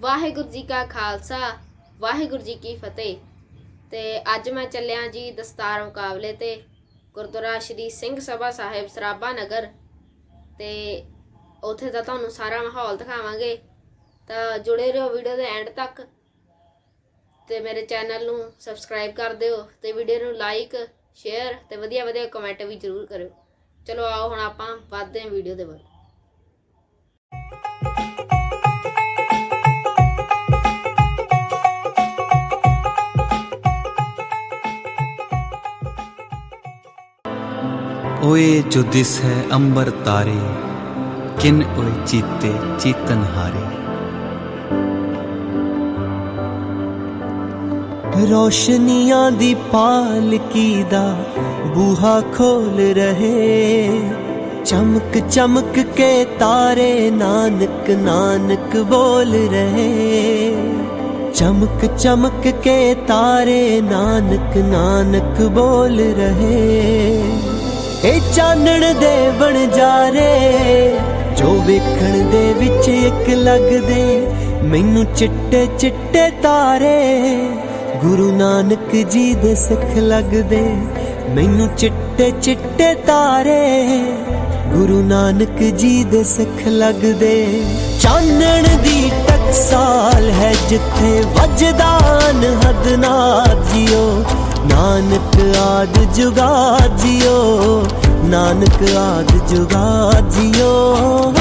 ਵਾਹਿਗੁਰੂ ਜੀ ਕਾ ਖਾਲਸਾ, ਵਾਹਿਗੁਰੂ ਜੀ ਕੀ ਫਤਿਹ। ਤੇ ਅੱਜ ਮੈਂ ਚੱਲਿਆ ਜੀ ਦਸਤਾਰ ਮੁਕਾਬਲੇ ਤੇ, ਗੁਰਦੁਆਰਾ ਸ਼੍ਰੀ ਸਿੰਘ ਸਭਾ ਸਾਹਿਬ ਸਰਾਭਾ ਨਗਰ। ਤੇ ਉੱਥੇ ਦਾ ਤੁਹਾਨੂੰ ਸਾਰਾ ਮਾਹੌਲ ਦਿਖਾਵਾਂਗੇ। ਤਾਂ ਜੁੜੇ ਰਹੋ ਵੀਡੀਓ ਦੇ ਐਂਡ ਤੱਕ। ਤੇ ਮੇਰੇ ਚੈਨਲ ਨੂੰ ਸਬਸਕ੍ਰਾਈਬ ਕਰ ਦਿਓ ਤੇ ਵੀਡੀਓ ਨੂੰ ਲਾਈਕ, ਸ਼ੇਅਰ ਤੇ ਵਧੀਆ ਵਧੀਆ ਕਮੈਂਟ ਵੀ ਜ਼ਰੂਰ ਕਰਿਓ। ਚਲੋ ਆਓ ਹੁਣ ਆਪਾਂ ਵੱਧਦੇ ਹਾਂ ਵੀਡੀਓ ਦੇ ਵੱਲ। ਓਏ ਜੋ ਦਿਸ ਹੈ ਅੰਬਰ ਤਾਰੇ, ਕਿਨ ਓਏ ਚੀਤੇ ਚੀਤਨ ਹਾਰੇ। ਰੋਸ਼ਨੀਆਂ ਦੀ ਪਾਲਕੀ ਦਾ ਬੂਹਾ ਖੋਲ ਰਹੇ, ਚਮਕ ਚਮਕ ਕੇ ਤਾਰੇ ਨਾਨਕ ਨਾਨਕ ਬੋਲ ਰਹੇ। ਚਮਕ ਚਮਕ ਕੇ ਤਾਰੇ ਨਾਨਕ ਨਾਨਕ ਬੋਲ ਰਹੇ। ਇਹ ਚਾਨਣ ਦੇ ਬਣ ਜੋ ਵੇਖਣ ਦੇ ਵਿੱਚ ਇੱਕ ਲੱਗਦੇ, ਮੈਨੂੰ ਚਿੱਟੇ ਚਿੱਟੇ ਤਾਰੇ। ਗੁਰੂ ਨਾਨਕ ਜੀ ਦੇ ਸਿੱਖ ਲੱਗਦੇ, ਮੈਨੂੰ ਚਿੱਟੇ ਚਿੱਟੇ ਤਾਰੇ। ਗੁਰੂ ਨਾਨਕ ਜੀ ਦੇ ਸਿੱਖ ਲੱਗਦੇ। ਚਾਨਣ ਦੀ ਟਕਸਾਲ ਹੈ ਜਿੱਥੇ ਵੱਜਦਾ ਅਨਹਦ ਨਾਦ ਜਿਓ। ਨਾਨਕ ਆਦ ਜੁਗਾ ਜਿਓ ਨਾਨਕ ਆਦ ਜੁਗਾ ਜਿਓ।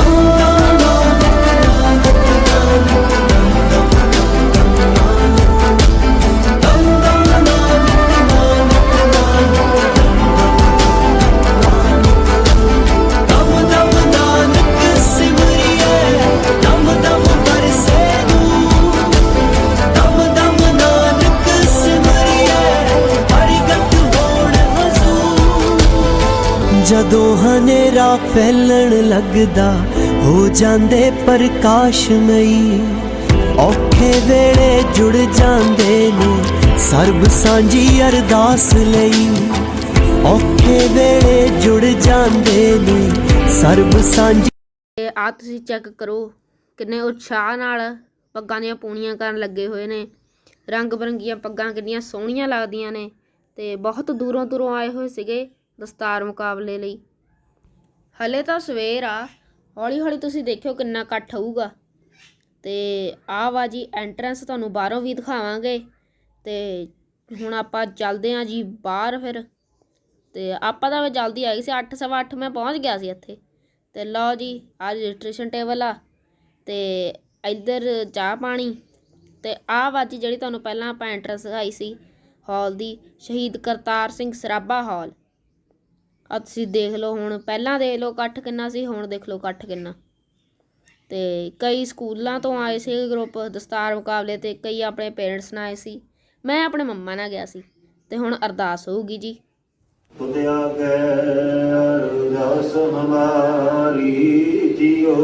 ਜਦੋਂ ਹਨੇਰਾ ਫੈਲਣ ਲੱਗਦਾ। ਹੋ ਜਾਂਦੇ ਪ੍ਰਕਾਸ਼ਮਈ ਔਖੇ ਵੇਲੇ ਜੁੜ ਜਾਂਦੇ ਨੇ। ਸਰਬ ਸਾਂਝੀ ਅਰਦਾਸ ਲਈ। ਔਖੇ ਵੇਲੇ ਜੁੜ ਜਾਂਦੇ ਨੇ। ਸਰਬ ਸਾਂਝੀ ਆ ਤੁਸੀਂ ਚੈੱਕ ਕਰੋ ਕਿੰਨੇ ਉਤਸ਼ਾਹ ਨਾਲ ਪੱਗਾਂ ਦੀਆਂ ਪੂਣੀਆਂ ਕਰਨ ਲੱਗੇ ਹੋਏ ਨੇ। ਰੰਗ ਬਰੰਗੀਆਂ ਪੱਗਾਂ ਕਿੰਨੀਆਂ ਸੋਹਣੀਆਂ ਲੱਗਦੀਆਂ ਨੇ ਤੇ ਬਹੁਤ ਦੂਰੋਂ ਦੂਰੋਂ ਆਏ ਹੋਏ ਸੀਗੇ। ਦਸਤਾਰ ਮੁਕਾਬਲੇ ਲਈ। ਹਲੇ ਤਾਂ ਸਵੇਰ ਆ। ਹੌਲੀ ਹੌਲੀ ਤੁਸੀਂ ਦੇਖਿਓ ਕਿੰਨਾ ਇਕੱਠ ਹੋਊਗਾ। ਤੇ ਆਹ ਵਾ ਜੀ ਐਂਟਰੈਂਸ ਤੁਹਾਨੂੰ ਬਾਹਰੋਂ ਵੀ ਦਿਖਾਵਾਂਗੇ। ਤੇ ਹੁਣ ਆਪਾਂ ਚੱਲਦੇ ਆਂ ਜੀ ਬਾਹਰ ਫਿਰ। ਤੇ ਆਪਾਂ ਤਾਂ ਜਲਦੀ ਆ ਗਏ ਸੀ 8 ਸਵਾ ਅੱਠ ਮੈਂ ਪਹੁੰਚ ਗਿਆ ਸੀ ਇੱਥੇ। ਤੇ ਲਓ ਜੀ ਆ ਰਜਿਸਟ੍ਰੇਸ਼ਨ ਟੇਬਲ ਆ। ਤੇ ਇੱਧਰ ਚਾਹ ਪਾਣੀ। ਤੇ ਆਹ ਵਾਜੀ ਜਿਹੜੀ ਤੁਹਾਨੂੰ ਪਹਿਲਾਂ ਆਪਾਂ ਐਂਟਰੈਂਸ ਦਿਖਾਈ ਸੀ ਹਾਲ ਦੀ, ਸ਼ਹੀਦ ਕਰਤਾਰ ਸਿੰਘ ਸਰਾਭਾ ਹਾਲ ਆ ਤੁਸੀਂ ਦੇਖ ਲਓ ਹੁਣ, ਪਹਿਲਾਂ ਦੇਖ ਲਓ ਇਕੱਠ ਕਿੰਨਾ ਸੀ, ਹੁਣ ਦੇਖ ਲਓ ਇਕੱਠ ਕਿੰਨਾ। ਤੇ ਕਈ ਸਕੂਲਾਂ ਤੋਂ ਆਏ ਸੀ ਗਰੁੱਪ ਦਸਤਾਰ ਮੁਕਾਬਲੇ ਤੇ, ਕਈ ਆਪਣੇ ਪੇਰੈਂਟਸ ਨਾਲ ਆਏ ਸੀ। ਮੈਂ ਆਪਣੇ ਮੰਮਾ ਨਾਲ ਗਿਆ ਸੀ, ਤੇ ਹੁਣ ਅਰਦਾਸ ਹੋਊਗੀ ਜੀ। ਤੁਧ ਆਗੇ ਅਰਦਾਸ ਹਮਾਰੀ ਜੀਓ।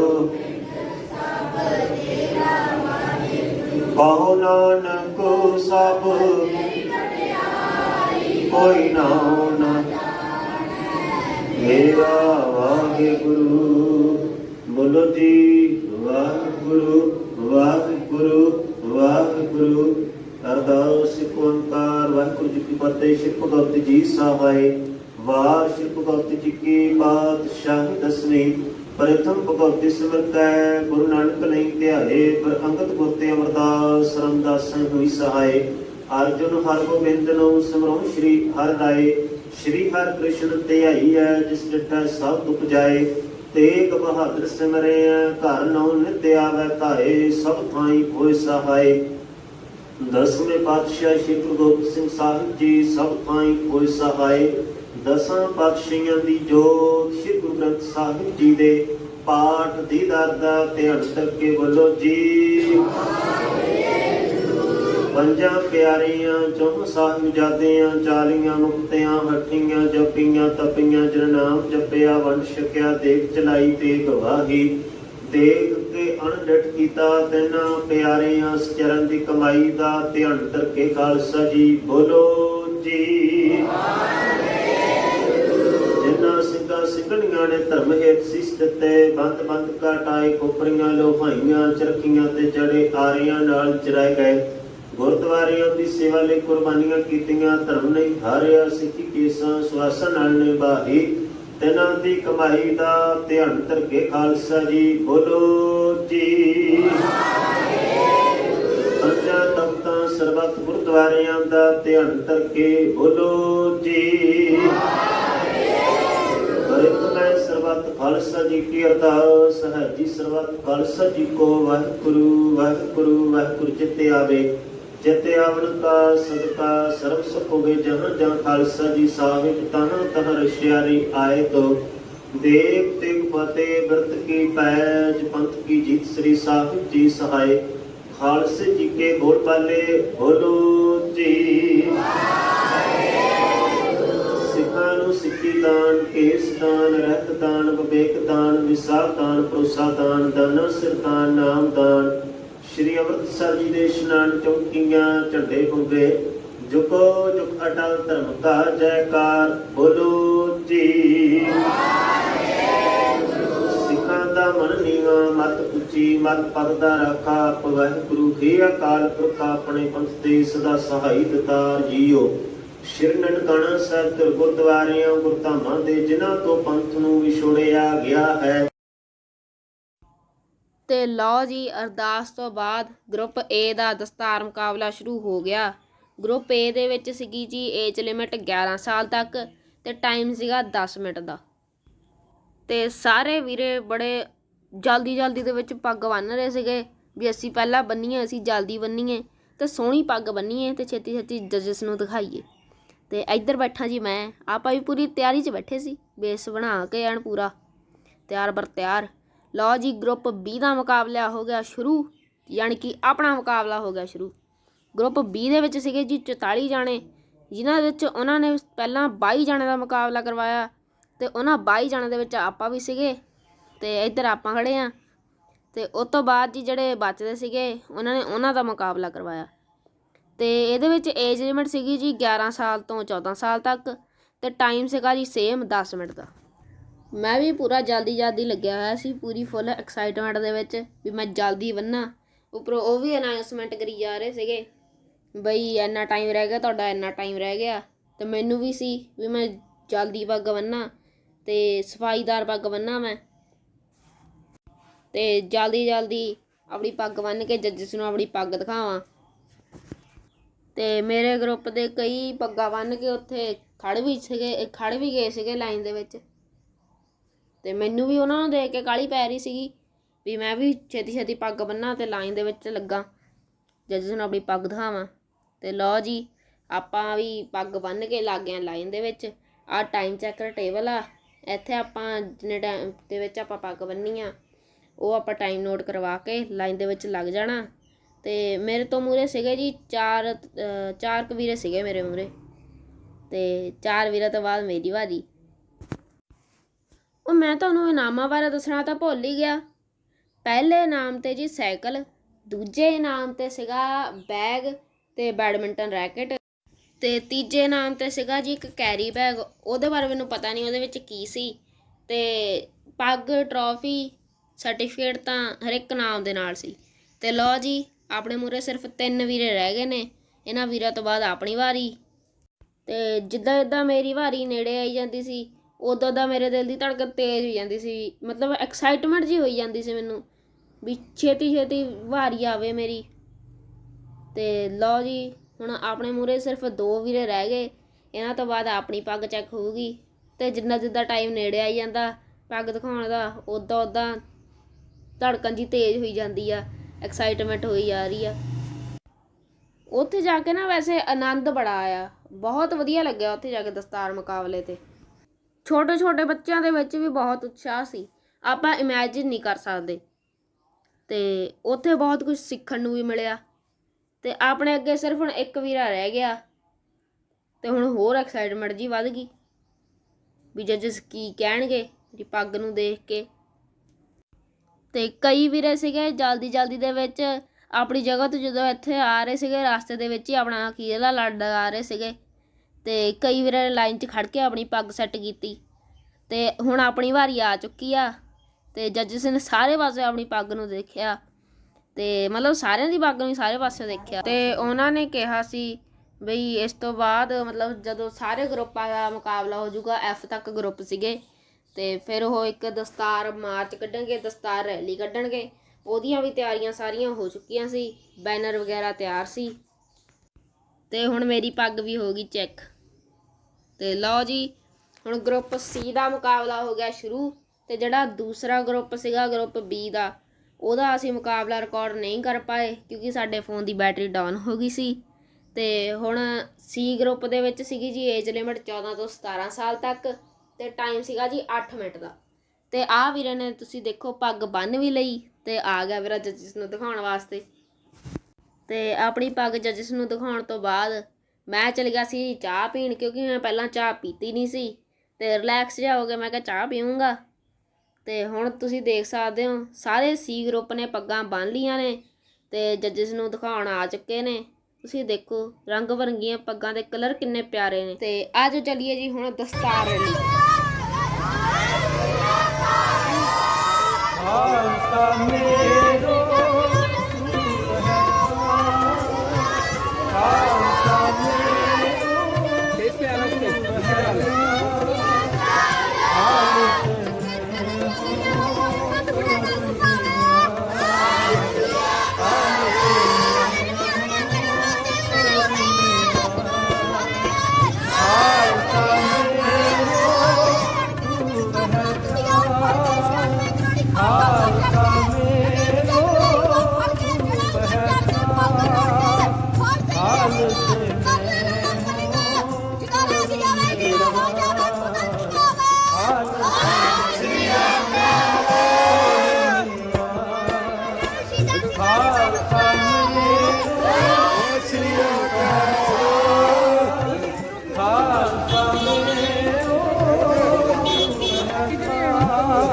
ਬਹੁ ਨਾਨਕ ਸਭ ਕੋਈ ਨਾ ਮੇਰਾ ਵਾਹਿਗੁਰੂ, ਬੋਲੋ ਜੀ, ਵਾਹਿਗੁਰੂ ਵਾਹਿਗੁਰੂ ਵਾਹਿਗੁਰੂ। ਅਰਦਾਸ ਇੱਕ ਵਾਹਿਗੁਰੂ ਜੀ ਕੀ ਫਤਿਹ ਸ਼੍ਰੀ ਭਗਵਤ ਜੀ ਸਹਾਇ ਵਾਰ ਸ਼੍ਰੀ ਭਗਵਤ ਜੀ ਕੀ ਪਾਤਸ਼ਾਹੀ ਦਸਵੀਂ ਪ੍ਰਥਮ ਭਗਵਤੀ ਸਿਮਰਤੈ ਗੁਰੂ ਨਾਨਕ ਨਹੀਂ ਧਿਆਏ, ਪਰ ਅੰਗਦ ਗੁਰਤੇ ਅਮਰਦਾਸ ਰਮਦਾਸਨ ਹੋਈ ਸਹਾਇ ਅਰਜੁਨ ਹਰ ਗੋਬਿੰਦ ਨੂੰ ਸਿਮਰੋ ਸ਼੍ਰੀ ਹਰਿ ਰਾਏ ਸ਼੍ਰੀ ਹਰਿ ਕ੍ਰਿਸ਼ਨ ਧਿਆਈ ਹੈ, ਜਿਸ ਡਿਠਾ ਸਭ ਦੁਖ ਜਾਏ, ਤੇਗ ਬਹਾਦਰ ਸਿਮਰਿਆ ਘਰ ਨਉ ਨਿਤ ਆਵੈ ਧਾਏ, ਸਭ ਥਾਈ ਹੋਏ ਸਹਾਇ ਦਸਵੇਂ ਪਾਤਸ਼ਾਹ ਸ਼੍ਰੀ ਗੁਰੂ ਗੋਬਿੰਦ ਸਿੰਘ ਸਾਹਿਬ ਜੀ ਸਭ ਥਾਈ ਹੋਏ ਸਹਾਇ ਦਸਾਂ ਪਾਤਸ਼ਾਹਾਂ ਦੀ ਜੋਤ ਸ਼੍ਰੀ ਗੁਰੂ ਗ੍ਰੰਥ ਸਾਹਿਬ ਜੀ ਦੇ ਪਾਠ ਦੀ ਦਾ ਧਿਆਨ ਕਰਕੇ ਵੱਲੋਂ ਜੀ। ਪੰਜਾਂ ਪਿਆਰੀਆਂ ਚੌਂ ਸਾਹਿਬਜ਼ਾਦਿਆਂ ਚਾਲੀਆਂ ਮੁਕਤਿਆਂ ਹੱਟੀਆਂ ਜਪੀਆਂ, ਤਪੀਆਂ ਜਿਨ ਨਾਮ ਜਪਿਆ ਵੰਡ ਛਕਿਆ ਦੇਖ ਚਲਾਈ ਤੇ ਗਵਾਹੀ। ਦੇਖ ਕੇ ਅਣਡਟ ਕੀਤਾ, ਤੈਨਾਂ ਪਿਆਰਿਆਂ ਚਰਨ ਦੀ ਕਮਾਈ ਦਾ ਧਿਆਨ ਕਰਕੇ ਖਾਲਸਾ ਜੀ, ਬੋਲੋ ਜੀ। ਜਿਨ੍ਹਾਂ ਸਿੰਘਾਂ ਸਿੰਘਣੀਆਂ ਨੇ ਧਰਮ ਹੇਤ ਸਿਸ ਦਿੱਤੇ, ਬੰਦ ਬੰਦ ਕਾਟਾਏ ਕੋਪਰੀਆਂ ਲੋਹਾਈਆਂ, ਚਰਖੀਆਂ ਤੇ ਚੜੇ ਆਰੀਆਂ ਨਾਲ ਚਰਾਏ ਗਏ। ਗੁਰਦੁਆਰਿਆਂ ਦੀ ਸੇਵਾ ਲਈ ਕੁਰਬਾਨੀਆਂ ਕੀਤੀਆਂ, ਧਰਮ ਨਹੀਂ ਹਾਰਿਆ, ਸਿੱਖੀ ਕੇਸਾਂ ਸਵਾਸਾਂ ਨਾਲ ਨਿਭਾਈ। ਤਿਨਾਂ ਦੀ ਕਮਾਈ ਦਾ ਧਿਆਨ ਧਰਕੇ ਖਾਲਸਾ ਜੀ ਬੋਲੋ ਜੀ। ਪੰਜਾਂ ਤਖਤਾਂ ਸਰਬੱਤ ਗੁਰਦੁਆਰਿਆਂ ਦਾ ਧਿਆਨ ਧਰਕੇ ਬੋਲੋ ਜੀ। ਹਰਿਤ ਮੈਂ ਸਰਬੱਤ ਖਾਲਸਾ ਜੀ ਕੀ ਅਰਦਾਸ ਹੈ ਜੀ, ਸਰਬੱਤ ਖਾਲਸਾ ਜੀ ਕੋ ਵਾਹਿਗੁਰੂ ਵਾਹਿਗੁਰੂ ਵਾਹਿਗੁਰੂ ਚਿੱਤੇ ਆਵੇ। ਚਿੱਤੇ ਆਵਨ ਕਾ ਸਦਕਾ ਸਰਬ ਸੁਖ ਹੋਵੇ ਜਹਾਂ ਜਹਾਂ ਖਾਲਸਾ ਜੀ ਸਾਹਿਬ ਤਹਾਂ ਤਹਾਂ ਰਸ਼ਿਆਰੀ ਆਏ ਤੋ। ਦੇਵ ਤੇ ਫਤਿਹ ਬਿਰਤ ਕੀ ਪੈਜ, ਪੰਥ ਕੀ ਜੀਤ ਸ੍ਰੀ ਸਾਹਿਬ ਜੀ ਸਹਾਏ। ਖਾਲਸੇ ਜੀ ਕੇ ਗੋਲ ਪਾਲੇ, ਬੋਲੋ ਜੀ। ਸਿੱਖਾਂ ਨੂੰ ਸਿੱਖੀ ਦਾਨ, ਕੇਸ ਦਾਨ, ਰਹਿਤ ਦਾਨ, ਵਿਵੇਕ ਦਾਨ ਵਿਸਾਖ ਦਾਨ, ਭਰੋਸਾ ਦਾਨ, ਦਾਨਾ ਸਿਰ ਦਾਨ, ਨਾਮ ਦਾਨ। ਸ਼੍ਰੀ ਅੰਮ੍ਰਿਤਸਰ ਜੀ ਦੇ ਇਸ਼ਨਾਨ ਚੌਕੀਆਂ ਝੰਡੇ ਹੁੰਦੇ ਜੁਗੋ ਜੁਗ ਅਟਲ ਧਰਮ ਕਾ ਜੈਕਾਰ, ਬੋਲੋ ਜੀ। ਸਿੱਖਾਂ ਦਾ ਮਨ ਨੀਵਾ, ਮਤ ਉੱਚੀ, ਮਤ ਪਦ ਦਾ ਰਾਖਾ। ਆਪ ਵਾਹਿਗੁਰੂ ਹੀ ਅਕਾਲ ਪੁਰਖ ਆਪਣੇ ਪੰਥ ਦੇ ਸਦਾ ਸਹਾਈ ਦਤਾਰ ਜੀਓ। ਸ਼੍ਰੀ ਨਨਕਾਣਾ ਸਾਹਿਬ ਤੇ ਗੁਰਦੁਆਰਿਆਂ ਗੁਰਧਾਮਾਂ ਦੇ ਜਿਨ੍ਹਾਂ ਤੋਂ ਪੰਥ ਨੂੰ ਤੇ ਲਓ ਜੀ, ਅਰਦਾਸ ਤੋਂ ਬਾਅਦ ਗਰੁੱਪ ਏ ਦਾ ਦਸਤਾਰ ਮੁਕਾਬਲਾ ਸ਼ੁਰੂ ਹੋ ਗਿਆ। ਗਰੁੱਪ ਏ ਦੇ ਵਿੱਚ ਸੀਗੀ ਜੀ ਏਜ ਲਿਮਿਟ 11 ਸਾਲ ਤੱਕ ਤੇ ਟਾਈਮ ਸੀਗਾ 10 ਮਿੰਟ ਦਾ। ਤੇ ਸਾਰੇ ਵੀਰੇ ਬੜੇ ਜਲਦੀ ਜਲਦੀ ਦੇ ਵਿੱਚ ਪੱਗ ਬੰਨ ਰਹੇ ਸੀਗੇ ਵੀ ਅਸੀਂ ਪਹਿਲਾਂ ਬੰਨੀਏ, ਅਸੀਂ ਜਲਦੀ ਬੰਨੀਏ ਤੇ ਸੋਹਣੀ ਪੱਗ ਬੰਨੀਏ ਤੇ ਛੇਤੀ ਛੇਤੀ ਜੱਜਸ ਨੂੰ ਦਿਖਾਈਏ। ਤੇ ਇੱਧਰ ਬੈਠਾ ਜੀ ਮੈਂ, ਆਪਾਂ ਵੀ ਪੂਰੀ ਤਿਆਰੀ 'ਚ ਬੈਠੇ ਸੀ, ਬੇਸ ਬਣਾ ਕੇ ਐਨ ਪੂਰਾ। ਤਿਆਰ ਬਰ ਤਿਆਰ। ਲਓ ਜੀ ਗਰੁੱਪ ਬੀ ਦਾ ਮੁਕਾਬਲਾ ਹੋ ਗਿਆ ਸ਼ੁਰੂ, ਯਾਨੀ ਕਿ ਆਪਣਾ ਮੁਕਾਬਲਾ ਹੋ ਗਿਆ ਸ਼ੁਰੂ। ਗਰੁੱਪ ਬੀ ਦੇ ਵਿੱਚ ਸੀਗੇ ਜੀ 44 ਜਾਣੇ, ਜਿਨ੍ਹਾਂ ਵਿੱਚ ਉਹਨਾਂ ਨੇ ਪਹਿਲਾਂ 22 ਜਾਣੇ ਦਾ ਮੁਕਾਬਲਾ ਕਰਵਾਇਆ ਤੇ ਉਹਨਾਂ 22 ਜਾਣੇ ਦੇ ਵਿੱਚ ਆਪਾਂ ਵੀ ਸੀਗੇ ਤੇ ਇੱਧਰ ਆਪਾਂ ਖੜੇ ਆ ਤੇ ਉਸ ਤੋਂ ਬਾਅਦ ਜੀ ਜਿਹੜੇ ਬਚਦੇ ਸੀਗੇ, ਉਹਨਾਂ ਨੇ ਉਹਨਾਂ ਦਾ ਮੁਕਾਬਲਾ ਕਰਵਾਇਆ। ਤੇ ਇਹਦੇ ਵਿੱਚ ਏਜ ਲਿਮਿਟ ਸੀਗੀ ਜੀ 11 ਸਾਲ ਤੋਂ 14 ਸਾਲ ਤੱਕ ਤੇ ਟਾਈਮ ਸੀਗਾ ਜੀ ਸੇਮ 10 ਮਿੰਟ ਦਾ। ਮੈਂ ਵੀ ਪੂਰਾ ਜਲਦੀ ਜਲਦੀ ਲੱਗਿਆ ਹੋਇਆ ਸੀ, ਪੂਰੀ ਫੁੱਲ ਐਕਸਾਈਟਮੈਂਟ ਦੇ ਵਿੱਚ ਵੀ ਮੈਂ ਜਲਦੀ ਬੰਨਾ। ਉੱਪਰੋਂ ਉਹ ਵੀ ਅਨਾਉਂਸਮੈਂਟ ਕਰੀ ਜਾ ਰਹੇ ਸੀਗੇ ਬਈ ਇੰਨਾ ਟਾਈਮ ਰਹਿ ਗਿਆ, ਤੁਹਾਡਾ ਇੰਨਾ ਟਾਈਮ ਰਹਿ ਗਿਆ। ਤੇ ਮੈਨੂੰ ਵੀ ਸੀ ਵੀ ਮੈਂ ਜਲਦੀ ਪੱਗ ਬੰਨਾ ਤੇ ਸਫਾਈਦਾਰ ਪੱਗ ਬੰਨਾ ਮੈਂ। ਤੇ ਜਲਦੀ ਜਲਦੀ ਆਪਣੀ ਪੱਗ ਬੰਨ ਕੇ ਜੱਜਸ ਨੂੰ ਆਪਣੀ ਪੱਗ ਦਿਖਾਵਾਂ। ਤੇ ਮੇਰੇ ਗਰੁੱਪ ਦੇ ਕਈ ਪੱਗਾਂ ਬੰਨ ਕੇ ਉੱਥੇ ਖੜ ਵੀ ਸੀਗੇ, ਖੜ ਵੀ ਗਏ ਸੀਗੇ ਲਾਈਨ ਦੇ ਵਿੱਚ। ਤੇ ਮੈਨੂੰ ਵੀ ਉਹਨਾਂ ਨੂੰ ਦੇਖ ਕੇ ਕਾਲੀ ਪੈ ਰਹੀ ਸੀਗੀ ਵੀ ਮੈਂ ਵੀ ਛੇਤੀ ਛੇਤੀ ਪੱਗ ਬੰਨਾਂ ਤੇ ਲਾਈਨ ਦੇ ਵਿੱਚ ਲੱਗਾ। ਜੱਜਸ ਨੂੰ ਆਪਣੀ ਪੱਗ ਦਿਖਾਵਾਂ। ਤੇ ਲਓ ਜੀ, ਆਪਾਂ ਵੀ ਪੱਗ ਬੰਨ ਕੇ ਲੱਗ ਗਏ ਲਾਈਨ ਦੇ ਵਿੱਚ। ਆਹ ਟਾਈਮ ਚੈੱਕਰ ਟੇਬਲ ਆ। ਇੱਥੇ ਆਪਾਂ ਜਿੰਨੇ ਟਾਈਮ ਦੇ ਵਿੱਚ ਆਪਾਂ ਪੱਗ ਬੰਨੀ ਆ ਉਹ ਆਪਾਂ ਟਾਈਮ ਨੋਟ ਕਰਵਾ ਕੇ ਲਾਈਨ ਦੇ ਵਿੱਚ ਲੱਗ ਜਾਣਾ। ਤੇ ਮੇਰੇ ਤੋਂ ਮੂਰੇ ਸੀਗੇ ਜੀ ਚਾਰ ਚਾਰ ਕੁ ਵੀਰੇ ਸੀਗੇ ਮੇਰੇ ਮੂਰੇ ਤੇ ਚਾਰ ਵੀਰਾਂ ਤੋਂ ਬਾਅਦ ਮੇਰੀ ਵਾਰੀ। ਉਹ ਮੈਂ ਤੁਹਾਨੂੰ ਇਨਾਮਾਂ ਬਾਰੇ ਦੱਸਣਾ ਤਾਂ ਭੁੱਲ ਹੀ ਗਿਆ। ਪਹਿਲੇ ਇਨਾਮ ਤੇ ਜੀ ਸਾਈਕਲ, ਦੂਜੇ ਇਨਾਮ ਤੇ ਸੀਗਾ ਬੈਗ ਤੇ ਬੈਡਮਿੰਟਨ ਰੈਕਟ ਤੇ ਤੀਜੇ ਇਨਾਮ ਤੇ ਸੀਗਾ ਜੀ ਇੱਕ ਕੈਰੀ ਬੈਗ। ਉਹਦੇ ਬਾਰੇ ਮੈਨੂੰ ਪਤਾ ਨਹੀਂ ਉਹਦੇ ਵਿੱਚ ਕੀ ਸੀ ਤੇ ਪੱਗ, ਟਰੋਫੀ, ਸਰਟੀਫਿਕੇਟ ਤਾਂ ਹਰ ਇੱਕ ਨਾਮ ਦੇ ਨਾਲ ਸੀ। ਤੇ ਲਓ ਜੀ, ਆਪਣੇ ਮੂਰੇ ਸਿਰਫ ਤਿੰਨ ਵੀਰੇ ਰਹਿ ਗਏ ਨੇ, ਇਹਨਾਂ ਵੀਰਾਂ ਤੋਂ ਬਾਅਦ ਆਪਣੀ ਵਾਰੀ। ਤੇ ਜਿੱਦਾਂ ਜਿੱਦਾਂ ਮੇਰੀ ਵਾਰੀ ਨੇੜੇ ਆਈ ਜਾਂਦੀ ਸੀ ਉਦੋਂ ਦਾ ਮੇਰੇ ਦਿਲ ਦੀ ਧੜਕਨ ਤੇਜ਼ ਹੋਈ ਜਾਂਦੀ ਸੀ। ਮਤਲਬ ਐਕਸਾਈਟਮੈਂਟ ਜੀ ਹੋਈ ਜਾਂਦੀ ਸੀ ਮੈਨੂੰ ਵੀ ਛੇਤੀ ਛੇਤੀ ਵਾਰੀ ਆਵੇ ਮੇਰੀ। ਤੇ ਲਓ ਜੀ, ਹੁਣ ਆਪਣੇ ਮੂਰੇ ਸਿਰਫ ਦੋ ਵੀਰੇ ਰਹਿ ਗਏ। ਇਹਨਾਂ ਤੋਂ ਬਾਅਦ ਆਪਣੀ ਪੱਗ ਚੈੱਕ ਹੋਊਗੀ। ਤੇ ਜਿੰਨਾ ਜਿੱਦਾਂ ਟਾਈਮ ਨੇੜੇ ਆਈ ਜਾਂਦਾ ਪੱਗ ਦਿਖਾਉਣ ਦਾ, ਉਦਾਂ ਉਦਾਂ ਧੜਕਨ ਜੀ ਤੇਜ਼ ਹੋਈ ਜਾਂਦੀ ਆ ਐਕਸਾਈਟਮੈਂਟ ਹੋਈ ਜਾ ਰਹੀ ਆ। ਉੱਥੇ ਜਾ ਕੇ ਨਾ ਵੈਸੇ ਆਨੰਦ ਬੜਾ ਆਇਆ। ਬਹੁਤ ਵਧੀਆ ਲੱਗਿਆ ਉੱਥੇ ਜਾ ਕੇ ਦਸਤਾਰ ਮੁਕਾਬਲੇ ਤੇ। ਛੋਟੇ ਛੋਟੇ ਬੱਚਿਆਂ ਦੇ ਵਿੱਚ ਵੀ ਬਹੁਤ ਉਤਸ਼ਾਹ ਸੀ। ਆਪਾਂ ਇਮੇਜਿਨ ਨਹੀਂ ਕਰ ਸਕਦੇ। ਤੇ ਉੱਥੇ ਬਹੁਤ ਕੁਝ ਸਿੱਖਣ ਨੂੰ ਵੀ ਮਿਲਿਆ। ਤੇ ਆਪਣੇ ਅੱਗੇ ਸਿਰਫ ਹੁਣ ਇੱਕ ਵੀਰਾ ਰਹਿ ਗਿਆ। ਤੇ ਹੁਣ ਹੋਰ ਐਕਸਾਈਟਮੈਂਟ ਜੀ ਵੱਧ ਗਈ। ਵੀ ਜੱਜਸ ਕੀ ਕਹਿਣਗੇ ਮੇਰੀ ਪੱਗ ਨੂੰ ਦੇਖ ਕੇ। ਤੇ ਕਈ ਵੀਰੇ ਸੀਗੇ ਜਲਦੀ ਜਲਦੀ ਦੇ ਵਿੱਚ ਆਪਣੀ ਜਗ੍ਹਾ ਤੋਂ ਜਦੋਂ ਇੱਥੇ ਆ ਰਹੇ ਸੀਗੇ, ਰਸਤੇ ਦੇ ਵਿੱਚ ਹੀ ਆਪਣਾ ਅਖੀਰਲਾ ਲੜ ਆ ਰਹੇ ਸੀਗੇ। ਤੇ ਕਈ ਵਾਰ ਲਾਈਨ 'ਚ ਖੜ ਕੇ ਆਪਣੀ ਪੱਗ ਸੈੱਟ ਕੀਤੀ ਤੇ ਹੁਣ ਆਪਣੀ ਵਾਰੀ ਆ ਚੁੱਕੀ ਆ ਤੇ ਜੱਜਸ ਨੇ ਸਾਰੇ ਪਾਸੇ ਆਪਣੀ ਪੱਗ ਨੂੰ ਦੇਖਿਆ ਤੇ ਮਤਲਬ ਸਾਰਿਆਂ ਦੀ ਪੱਗ ਨੂੰ ਸਾਰੇ ਪਾਸੇ ਦੇਖਿਆ। ਤੇ ਉਹਨਾਂ ਨੇ ਕਿਹਾ ਸੀ ਬਈ ਇਸ ਤੋਂ ਬਾਅਦ ਮਤਲਬ ਜਦੋਂ ਸਾਰੇ ਗਰੁੱਪਾਂ ਦਾ ਮੁਕਾਬਲਾ ਹੋ ਜਾਊਗਾ ਐਫ ਤੱਕ ਗਰੁੱਪ ਸੀਗੇ ਤੇ ਫਿਰ ਉਹ ਇੱਕ ਦਸਤਾਰ ਮਾਰਚ ਕੱਢਣਗੇ, ਦਸਤਾਰ ਰੈਲੀ ਕੱਢਣਗੇ, ਉਹਦੀਆਂ ਵੀ ਤਿਆਰੀਆਂ ਸਾਰੀਆਂ ਹੋ ਚੁੱਕੀਆਂ ਸੀ, ਬੈਨਰ ਵਗੈਰਾ ਤਿਆਰ ਸੀ ਤੇ ਹੁਣ ਮੇਰੀ ਪੱਗ ਵੀ ਹੋ ਗਈ ਚੈੱਕ। ਤੇ ਲਓ ਜੀ, ਹੁਣ ਗਰੁੱਪ ਸੀ ਦਾ ਮੁਕਾਬਲਾ ਹੋ ਗਿਆ ਸ਼ੁਰੂ ਤੇ ਜਿਹੜਾ ਦੂਸਰਾ ਗਰੁੱਪ ਸੀਗਾ ਗਰੁੱਪ ਬੀ ਦਾ, ਉਹਦਾ ਅਸੀਂ ਮੁਕਾਬਲਾ ਰਿਕਾਰਡ ਨਹੀਂ ਕਰ ਪਾਏ ਕਿਉਂਕਿ ਸਾਡੇ ਫੋਨ ਦੀ ਬੈਟਰੀ ਡਾਊਨ ਹੋ ਗਈ ਸੀ। ਤੇ ਹੁਣ ਸੀ ਗਰੁੱਪ ਦੇ ਵਿੱਚ ਸੀਗੀ ਜੀ ਏਜ ਲਿਮਿਟ 14 ਤੋਂ 17 ਸਾਲ ਤੱਕ ਤੇ ਟਾਈਮ ਸੀਗਾ ਜੀ 8 ਮਿੰਟ ਦਾ। ਤੇ ਆਹ ਵੀਰੇ ਨੇ ਤੁਸੀਂ ਦੇਖੋ ਪੱਗ ਬੰਨ ਵੀ ਲਈ ਤੇ ਆ ਗਿਆ ਵੀਰਾ ਜੱਜਿਸ ਨੂੰ ਦਿਖਾਉਣ ਵਾਸਤੇ। ਤੇ ਆਪਣੀ ਪੱਗ ਜੱਜਿਸ ਨੂੰ ਦਿਖਾਉਣ ਤੋਂ ਬਾਅਦ ਮੈਂ ਚਲ ਗਿਆ ਸੀ ਚਾਹ ਪੀਣ ਕਿਉਂਕਿ ਮੈਂ ਪਹਿਲਾਂ ਚਾਹ ਪੀਤੀ ਨਹੀਂ ਸੀ ਤੇ ਰਿਲੈਕਸ ਜਿਹਾ ਹੋ ਗਿਆ, ਮੈਂ ਕਿਹਾ ਚਾਹ ਪੀਊਂਗਾ। ਤੇ ਹੁਣ ਤੁਸੀਂ ਦੇਖ ਸਕਦੇ ਹੋ, ਸਾਰੇ ਸੀ ਗਰੁੱਪ ਨੇ ਪੱਗਾਂ ਬੰਨ ਲੀਆਂ ਨੇ ਤੇ ਜੱਜਿਸ ਨੂੰ ਦਿਖਾਉਣ ਆ ਚੁੱਕੇ ਨੇ। ਤੁਸੀਂ ਦੇਖੋ, ਰੰਗ ਬਰੰਗੀਆਂ ਪੱਗਾਂ ਦੇ ਕਲਰ ਕਿੰਨੇ ਪਿਆਰੇ ਨੇ। ਤੇ ਆਜੋ ਚੱਲੀਏ ਜੀ ਹੁਣ ਦਸਤਾਰ ਰੈਲੀ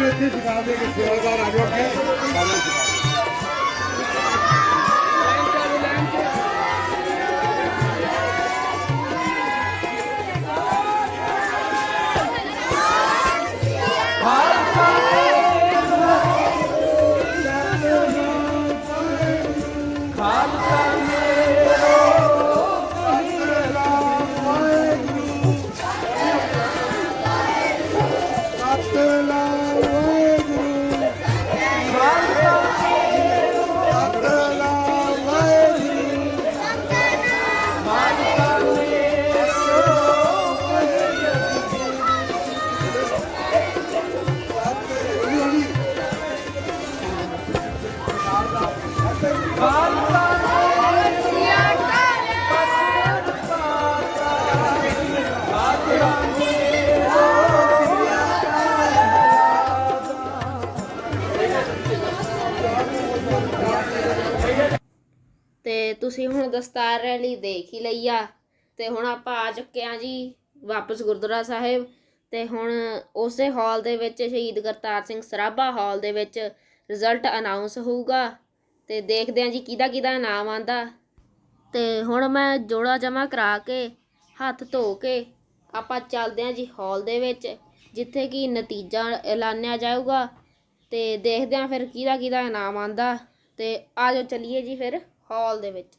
ਹਰ ਨੂੰ ਇੱਥੇ ਸਿਖਾ ਦੇ ਕਿ ਸੇਵਾਦਾਰ ਤੁਸੀਂ ਹੁਣ ਦਸਤਾਰ ਰੈਲੀ ਦੇਖ ਹੀ ਲਈ ਆ। ਤੇ ਹੁਣ ਆਪਾਂ ਆ ਚੁੱਕੇ ਆ ਜੀ ਵਾਪਸ ਗੁਰਦੁਆਰਾ ਸਾਹਿਬ। ਤੇ ਹੁਣ ਉਸੇ ਹਾਲ ਦੇ ਵਿੱਚ ਸ਼ਹੀਦ ਕਰਤਾਰ ਸਿੰਘ ਸਰਾਭਾ ਹਾਲ ਦੇ ਵਿੱਚ ਰਿਜ਼ਲਟ ਅਨਾਉਂਸ ਹੋਊਗਾ। ਤੇ ਦੇਖਦੇ ਆ ਜੀ ਕਿਹਦਾ ਕਿਹਦਾ ਇਨਾਮ ਆਂਦਾ ਤੇ ਹੁਣ ਮੈਂ ਜੋੜਾ ਜਮਾ ਕਰਾ ਕੇ, ਹੱਥ ਧੋ ਕੇ ਆਪਾਂ ਚੱਲਦੇ ਆ ਜੀ ਹਾਲ ਦੇ ਵਿੱਚ, ਜਿੱਥੇ ਕਿ ਨਤੀਜਾ ਐਲਾਨਿਆ ਜਾਊਗਾ। ਤੇ ਦੇਖਦੇ ਆ ਫਿਰ ਕਿਹਦਾ ਕਿਹਦਾ ਇਨਾਮ ਆਂਦਾ ਤੇ ਆਜੋ ਚੱਲੀਏ ਜੀ ਫਿਰ। ਹਾਲ ਦੇ ਵਿੱਚ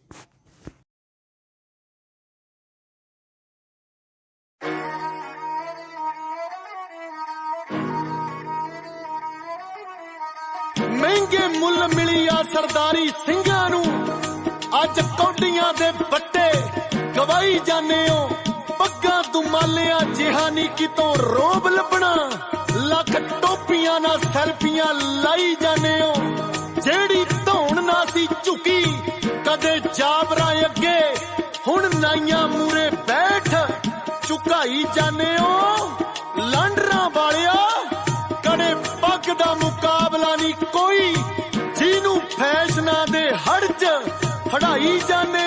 ਮਹਿੰਗੇ ਮੁੱਲ ਮਿਲੀ ਆ ਸਰਦਾਰੀ ਸਿੰਘਾਂ ਨੂੰ। ਅੱਜ ਕੌਡੀਆਂ ਦੇ ਬੱਟੇ ਗਵਾਈ ਜਾਣੇ ਹੋ। ਪੱਗਾਂ ਦੁਮਾਲਿਆਂ ਜਿਹਾਨੀ ਕਿਤੋਂ ਰੋਬ ਲੱਭਣਾ। ਲੱਖ ਟੋਪੀਆਂ ਨਾਲ ਸੈਲਫੀਆਂ ਲਾਈ ਜਾਣੇ ਹੋ। ਕਦੇ ਜਾਬਰਾਂ ਅੱਗੇ। ਹੁਣ ਨਾਈਆਂ ਮੂਰੇ ਬੈਠ, ਝੁਕਾਈ ਜਾਣੇ ਹੋ। ਲਾਂਡਰਾਂ ਵਾਲਿਆ ਕਦੇ ਪੱਗ ਦਾ ਮੁਕਾਬਲਾ ਨਹੀਂ ਕੋਈ। ਜਿਹਨੂੰ ਫੈਸ਼ਨਾਂ ਦੇ ਹੜ ਚ ਫੜਾਈ ਜਾਂਦੇ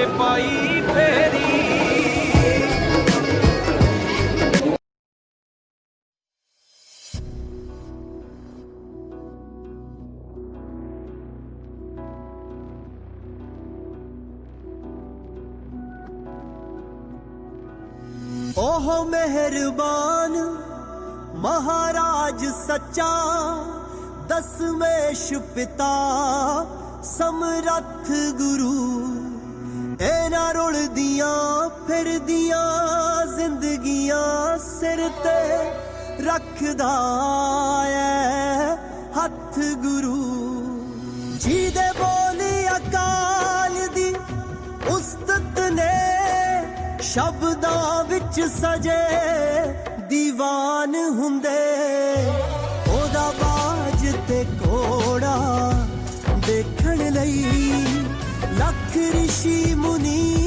ਤੇ ਪਾਈ ਫੇਰੀ। ਓਹ ਮਿਹਰਬਾਨ ਮਹਾਰਾਜ ਸੱਚਾ ਦਸਮੇਸ਼ ਪਿਤਾ ਸਮਰੱਥ ਗੁਰੂ। ਇਹਨਾਂ ਰੁਲਦੀਆਂ, ਫਿਰਦੀਆਂ, ਜ਼ਿੰਦਗੀਆਂ ਸਿਰ ਤੇ ਰੱਖਦਾ ਐ ਹੱਥ ਗੁਰੂ ਜਿਹਦੇ ਬੋਲੀ ਅਕਾਲ ਦੀ ਉਸਤਤ ਨੇ ਸ਼ਬਦਾਂ ਵਿੱਚ ਸਜੇ ਦੀਵਾਨ ਹੁੰਦੇ। ਉਹਦਾ ਬਾਜ ਤੇ ਕੋੜਾ ਦੇਖਣ ਲਈ ঋষি মুনি।